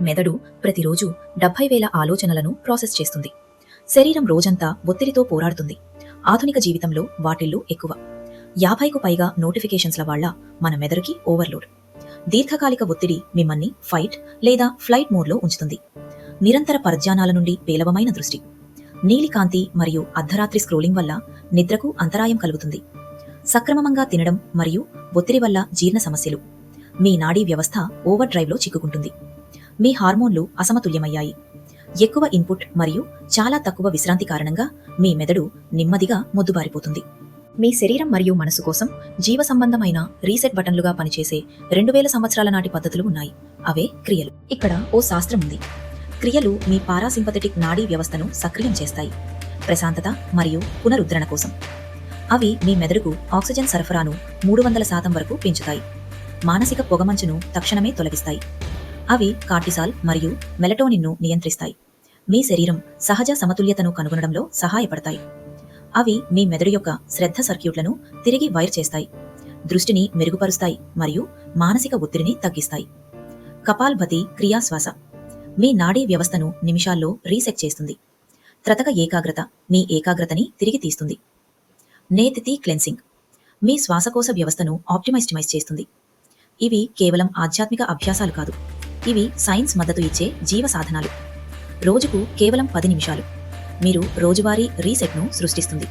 మెదడు ప్రతిరోజు డెబ్బై వేల ఆలోచనలను ప్రాసెస్ చేస్తుంది. శరీరం రోజంతా ఒత్తిడితో పోరాడుతుంది. ఆధునిక జీవితంలో వాటిల్లో ఎక్కువ. యాభైకు పైగా నోటిఫికేషన్స్ల వాళ్ళ మన మెదడుకి ఓవర్లోడ్. దీర్ఘకాలిక ఒత్తిడి మిమ్మల్ని ఫైట్ లేదా ఫ్లైట్ మోడ్లో ఉంచుతుంది. నిరంతర పరధ్యానాల నుండి పేలవమైన దృష్టి. నీలికాంతి మరియు అర్ధరాత్రి స్క్రోలింగ్ వల్ల నిద్రకు అంతరాయం కలుగుతుంది. సక్రమంగా తినడం మరియు ఒత్తిడి వల్ల జీర్ణ సమస్యలు. మీ నాడీ వ్యవస్థ ఓవర్ డ్రైవ్లో చిక్కుకుంటుంది. మీ హార్మోన్లు అసమతుల్యమయ్యాయి. ఎక్కువ ఇన్పుట్ మరియు చాలా తక్కువ విశ్రాంతి కారణంగా మీ మెదడు నెమ్మదిగా మొద్దుబారిపోతుంది. మీ శరీరం మరియు మనసు కోసం జీవ సంబంధమైన రీసెట్ బటన్లుగా పనిచేసే రెండు వేల సంవత్సరాల నాటి పద్ధతులు ఉన్నాయి. అవే క్రియలు. ఇక్కడ ఓ శాస్త్రం ఉంది. క్రియలు మీ పారాసింపథెటిక్ నాడీ వ్యవస్థను సక్రియం చేస్తాయి. ప్రశాంతత మరియు పునరుద్ధరణ కోసం. అవి మీ మెదడుకు ఆక్సిజన్ సరఫరాను మూడు వందల శాతం వరకు పెంచుతాయి. మానసిక పొగమంచును తక్షణమే తొలగిస్తాయి. అవి కార్టిసాల్ మరియు మెలటోనిన్ను నియంత్రిస్తాయి. మీ శరీరం సహజ సమతుల్యతను కనుగొనడంలో సహాయపడతాయి. అవి మీ మెదడు యొక్క శ్రద్ధ సర్క్యూట్లను తిరిగి వైర్ చేస్తాయి. దృష్టిని మెరుగుపరుస్తాయి మరియు మానసిక ఒత్తిడిని తగ్గిస్తాయి. కపాల్భతి క్రియాశ్వాస. మీ నాడీ వ్యవస్థను నిమిషాల్లో రీసెట్ చేస్తుంది. త్రతక ఏకాగ్రత మీ ఏకాగ్రతని తిరిగి తీస్తుంది. నేతితి క్లెన్సింగ్. మీ శ్వాసకోశ వ్యవస్థను ఆప్టిమైస్టిమైజ్ చేస్తుంది. ఇవి కేవలం ఆధ్యాత్మిక అభ్యాసాలు కాదు. ఇవి సైన్స్ మద్దతు ఇచ్చే జీవ సాధనాలు. రోజుకు కేవలం పది నిమిషాలు. మీరు రోజువారీ రీసెట్ను సృష్టిస్తుంది.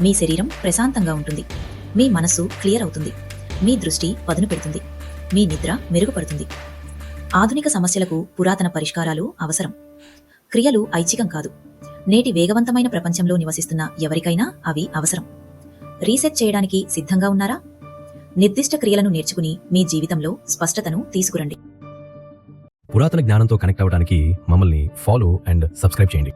మీ శరీరం ప్రశాంతంగా ఉంటుంది. మీ మనస్సు క్లియర్ అవుతుంది. మీ దృష్టి పదును పెడుతుంది. మీ నిద్ర మెరుగుపడుతుంది. ఆధునిక సమస్యలకు పురాతన పరిష్కారాలు అవసరం. క్రియలు ఐచ్ఛికం కాదు. నేటి వేగవంతమైన ప్రపంచంలో నివసిస్తున్న ఎవరికైనా అవి అవసరం. రీసెట్ చేయడానికి సిద్ధంగా ఉన్నారా? నిర్దిష్ట క్రియలను నేర్చుకుని మీ జీవితంలో స్పష్టతను తీసుకురండి. పురాతన జ్ఞానంతో కనెక్ట్ అవ్వడానికి మమ్మల్ని ఫాలో అండ్ సబ్స్క్రైబ్ చేయండి.